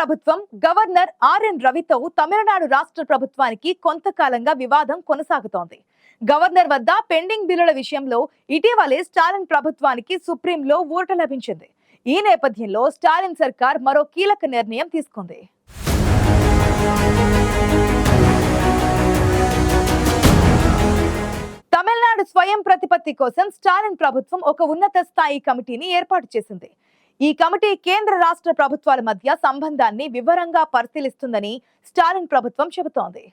ప్రభుత్వం governor RN రవితో తమిళనాడు రాష్ట్ర ప్రభుత్వానికి కొంతకాలంగా వివాదం కొనసాగుతోంది. గవర్నర్ వద్ద పెండింగ్ బిల్లుల విషయంలో ఇటీవలే స్టాలిన్ ప్రభుత్వానికి సుప్రీంలో ఊరట లభించింది. ఈ నేపథ్యంలో స్టాలిన్ సర్కార్ మరో కీలక నిర్ణయం తీసుకుంది. తమిళనాడు స్వయం ప్రతిపత్తి కోసం స్టాలిన్ ప్రభుత్వం ఒక ఉన్నత స్థాయి కమిటీని ఏర్పాటు చేసింది. ఈ కమిటీ కేంద్ర రాష్ట్ర ప్రభుత్వాల మధ్య సంబంధాన్ని వివరంగా పరిశీలిస్తుందని స్టాలిన్ ప్రభుత్వం చెబుతోంది.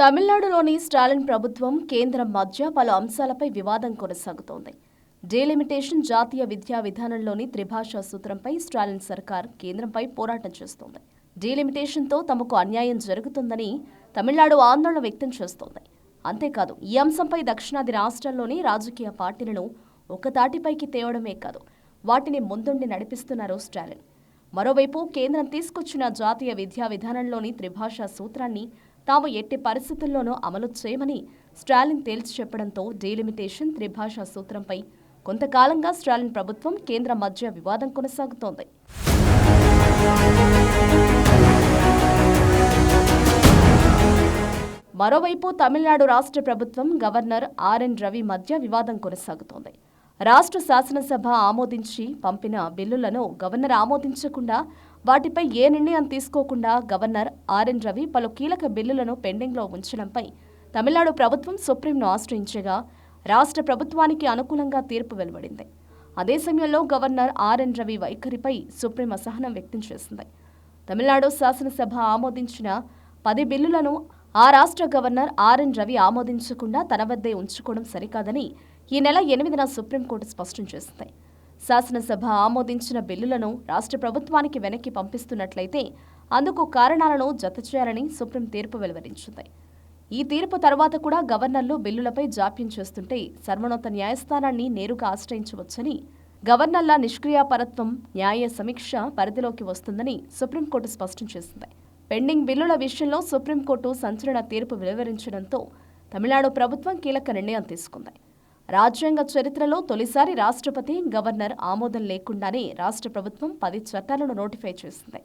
తమిళనాడులోని స్టాలిన్ ప్రభుత్వం కేంద్రం మధ్య పలు అంశాలపై వివాదం కొనసాగుతోంది. డీలిమిటేషన్ జాతీయ విద్యా విధానంలోని త్రిభాషా సూత్రంపై స్టాలిన్ సర్కార్ కేంద్రంపై పోరాటం చేస్తోంది. డీలిమిటేషన్తో తమకు అన్యాయం జరుగుతుందని తమిళనాడు ఆందోళన వ్యక్తం చేస్తోంది. అంతేకాదు ఈ అంశంపై దక్షిణాది రాష్ట్రాల్లోని రాజకీయ పార్టీలను ఒకతాటిపైకి తేవడమే కాదు వాటిని ముందుండి నడిపిస్తున్నారు స్టాలిన్. మరోవైపు కేంద్రం తీసుకొచ్చిన జాతీయ విద్యా విధానంలోని త్రిభాషా సూత్రాన్ని తాము ఎట్టి పరిస్థితుల్లోనూ అమలు చేయమని స్టాలిన్ తేల్చి చెప్పడంతో డీలిమిటేషన్ త్రిభాషా సూత్రంపై కొంతకాలంగా స్టాలిన్ ప్రభుత్వం కేంద్రం మధ్య వివాదం కొనసాగుతోంది. మరోవైపు తమిళనాడు రాష్ట్ర ప్రభుత్వం గవర్నర్ ఆర్ఎన్ రవి మధ్య వివాదం కొనసాగుతోంది. రాష్ట్ర శాసనసభ ఆమోదించి పంపిన బిల్లులను గవర్నర్ ఆమోదించకుండా వాటిపై ఏ నిర్ణయం తీసుకోకుండా గవర్నర్ ఆర్ఎన్ రవి పలు కీలక బిల్లులను పెండింగ్లో ఉంచడంపై తమిళనాడు ప్రభుత్వం సుప్రీంను ఆశ్రయించగా రాష్ట్ర ప్రభుత్వానికి అనుకూలంగా తీర్పు వెలువడింది. అదే సమయంలో గవర్నర్ ఆర్ఎన్ రవి వైఖరిపై సుప్రీం అసహనం వ్యక్తం చేసింది. తమిళనాడు శాసనసభ ఆమోదించిన పది బిల్లులను ఆ రాష్ట్ర గవర్నర్ ఆర్ఎన్ రవి ఆమోదించకుండా తన వద్దే ఉంచుకోవడం సరికాదని ఈ నెల ఎనిమిదిన సుప్రీంకోర్టు స్పష్టం చేసింది. శాసనసభ ఆమోదించిన బిల్లులను రాష్ట్ర ప్రభుత్వానికి వెనక్కి పంపిస్తున్నట్లయితే అందుకు కారణాలను జత చేయాలని సుప్రీం తీర్పు వెలువరించింది. ఈ తీర్పు తర్వాత కూడా గవర్నర్లు బిల్లులపై జాప్యం చేస్తుంటే సర్వోన్నత న్యాయస్థానాన్ని నేరుగా ఆశ్రయించవచ్చని గవర్నర్ల నిష్క్రియాపరత్వం న్యాయ సమీక్ష పరిధిలోకి వస్తుందని సుప్రీంకోర్టు స్పష్టం చేసింది. పెండింగ్ బిల్లుల విషయంలో సుప్రీంకోర్టు సంచలన తీర్పు వెలువరించడంతో తమిళనాడు ప్రభుత్వం కీలక నిర్ణయం తీసుకుంది. రాజ్యాంగ చరిత్రలో తొలిసారి రాష్ట్రపతి గవర్నర్ ఆమోదం లేకుండానే రాష్ట్ర ప్రభుత్వం పది చట్టాలను నోటిఫై చేసింది.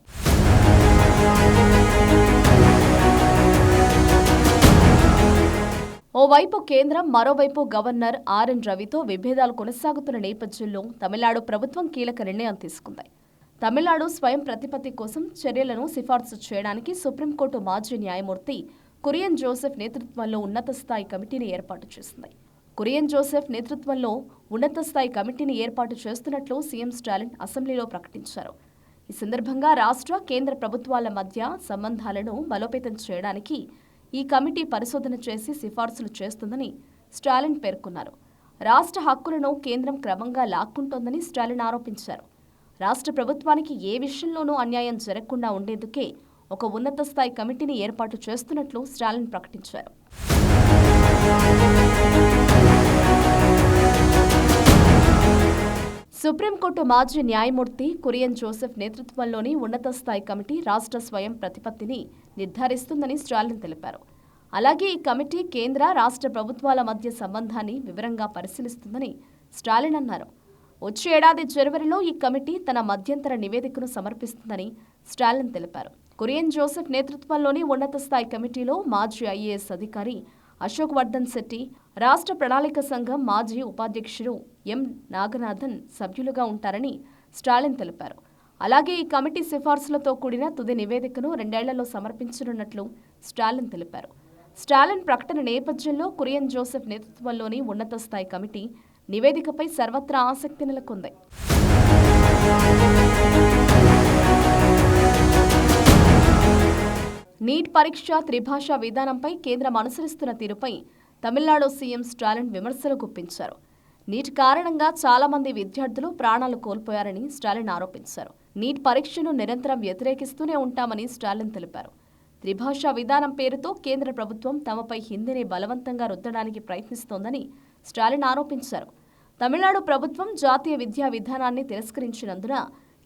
ఓవైపు కేంద్రం మరోవైపు గవర్నర్ ఆర్ఎన్ రవితో విభేదాలు కొనసాగుతున్న నేపథ్యంలో తమిళనాడు ప్రభుత్వం కీలక నిర్ణయం తీసుకుంది. తమిళనాడు స్వయం ప్రతిపత్తి కోసం చర్యలను సిఫార్సు చేయడానికి సుప్రీంకోర్టు మాజీ న్యాయమూర్తి కురియన్ జోసెఫ్ నేతృత్వంలో ఉన్నత స్థాయి కమిటీని ఏర్పాటు చేసింది. కురియన్ జోసెఫ్ నేతృత్వంలో ఉన్నత స్థాయి కమిటీని ఏర్పాటు చేస్తున్నట్లు సీఎం స్టాలిన్ అసెంబ్లీలో ప్రకటించారు. ఈ సందర్భంగా రాష్ట్ర కేంద్ర ప్రభుత్వాల మధ్య సంబంధాలను బలోపేతం చేయడానికి ఈ కమిటీ పరిశోధన చేసి సిఫార్సులు చేస్తుందని స్టాలిన్ పేర్కొన్నారు. రాష్ట్ర హక్కులను కేంద్రం క్రమంగా లాక్కుంటోందని స్టాలిన్ ఆరోపించారు. రాష్ట్ర ప్రభుత్వానికి ఏ విషయంలోనూ అన్యాయం జరగకుండా ఉండేందుకే ఒక ఉన్నత స్థాయి కమిటీని ఏర్పాటు చేస్తున్నట్లు స్టాలిన్ ప్రకటించారు. సుప్రీంకోర్టు మాజీ న్యాయమూర్తి కురియన్ జోసెఫ్ నేతృత్వంలోని ఉన్నత స్థాయి కమిటీ రాష్ట్ర స్వయం ప్రతిపత్తిని నిర్ధారిస్తుందని స్టాలిన్ తెలిపారు. అలాగే ఈ కమిటీ కేంద్ర రాష్ట్ర ప్రభుత్వాల మధ్య సంబంధాన్ని వివరంగా పరిశీలిస్తుందని స్టాలిన్ అన్నారు. వచ్చే ఏడాది జనవరిలో ఈ కమిటీ తన మధ్యంతర నివేదికను సమర్పిస్తుందని స్టాలిన్ తెలిపారు. కురియన్ జోసెఫ్ నేతృత్వంలోని ఉన్నత స్థాయి కమిటీలో మాజీ ఐఏఎస్ అధికారి అశోక్ వర్ధన్ శెట్టి రాష్ట్ర ప్రణాళిక సంఘం మాజీ ఉపాధ్యక్షుడు ఎం నాగనాథన్ సభ్యులుగా ఉంటారని స్టాలిన్ తెలిపారు. అలాగే ఈ కమిటీ సిఫార్సులతో కూడిన తుది నివేదికను రెండేళ్ళలో సమర్పించనున్నట్లు స్టాలిన్ తెలిపారు. స్టాలిన్ ప్రకటన నేపథ్యంలో కురియన్ జోసెఫ్ నేతృత్వంలోని ఉన్నత స్థాయి కమిటీ నివేదికపై సర్వత్రా ఆసక్తి నెలకొంది. నీట్ పరీక్ష త్రిభాషా విధానంపై కేంద్రం అనుసరిస్తున్న తీరుపై తమిళనాడు సీఎం స్టాలిన్ విమర్శలు గుప్పించారు. నీట్ కారణంగా చాలా మంది విద్యార్థులు ప్రాణాలు కోల్పోయారని స్టాలిన్ ఆరోపించారు. నీట్ పరీక్షను నిరంతరం వ్యతిరేకిస్తూనే ఉంటామని స్టాలిన్ తెలిపారు. త్రిభాషా విధానం పేరుతో కేంద్ర ప్రభుత్వం తమపై హిందీని బలవంతంగా రుద్దడానికి ప్రయత్నిస్తోందని స్టాలిన్ ఆరోపించారు. తమిళనాడు ప్రభుత్వం జాతీయ విద్యా విధానాన్ని తిరస్కరించినందున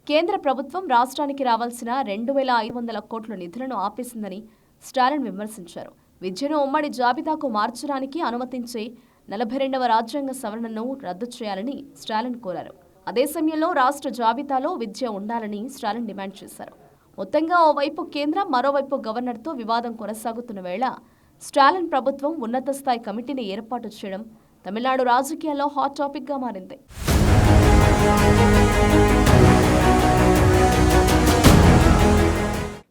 కేంద్ర ప్రభుత్వం రాష్ట్రానికి రావాల్సిన రెండు వేల ఐదు వందల కోట్ల నిధులను ఆపేసిందని స్టాలిన్ విమర్శించారు. విద్యను ఉమ్మడి జాబితాకు మార్చడానికి అనుమతించే నలభై రెండవ రాజ్యాంగ సవరణను రద్దు చేయాలని స్టాలిన్ కోరారు. అదే సమయంలో రాష్ట్ర జాబితాలో విద్య ఉండాలని స్టాలిన్ డిమాండ్ చేశారు. మొత్తంగా ఓవైపు కేంద్రం మరోవైపు గవర్నర్తో వివాదం కొనసాగుతున్న వేళ స్టాలిన్ ప్రభుత్వం ఉన్నత స్థాయి కమిటీని ఏర్పాటు చేయడం తమిళనాడు రాజకీయాల్లో హాట్ టాపిక్గా మారింది.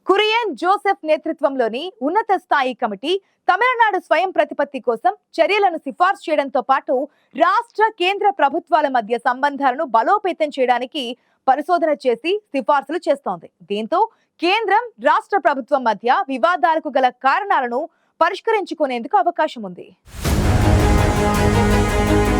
కురియన్ జోసెఫ్ నేతృత్వంలోని ఉన్నత స్థాయి కమిటీ తమిళనాడు స్వయం ప్రతిపత్తి కోసం చర్యలను సిఫార్సు చేయడంతో పాటు రాష్ట్ర కేంద్ర ప్రభుత్వాల మధ్య సంబంధాలను బలోపేతం చేయడానికి పరిశోధన చేసి సిఫార్సులు చేస్తోంది. దీంతో కేంద్రం రాష్ట్ర ప్రభుత్వం మధ్య వివాదాలకు గల కారణాలను పరిష్కరించుకునేందుకు అవకాశం ఉంది. Thank you.